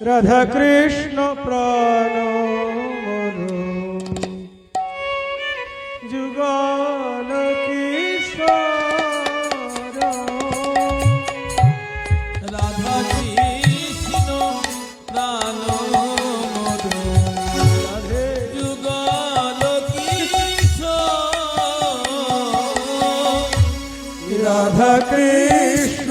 রাধা কৃষ্ণ প্রাণ যুগল কিশোর। রাধা কৃষ্ণ প্রাণ যুগল কিশোর। রাধা কৃষ্ণ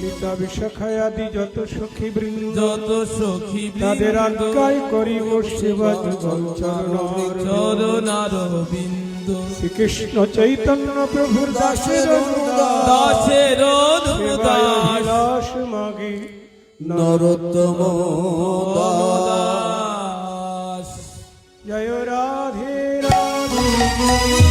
ললিতা বিশাখায়াদি যত সখী বৃন্দ যত সখী তাদের আজ্ঞায় করিব সেবা যুগল চরণ চরণার বিন্দ শ্রীকৃষ্ণ চৈতন্য প্রভুর দাসের দাসের দাস মাগে। নরোত্তম দাস। জয় রাধে রাধে।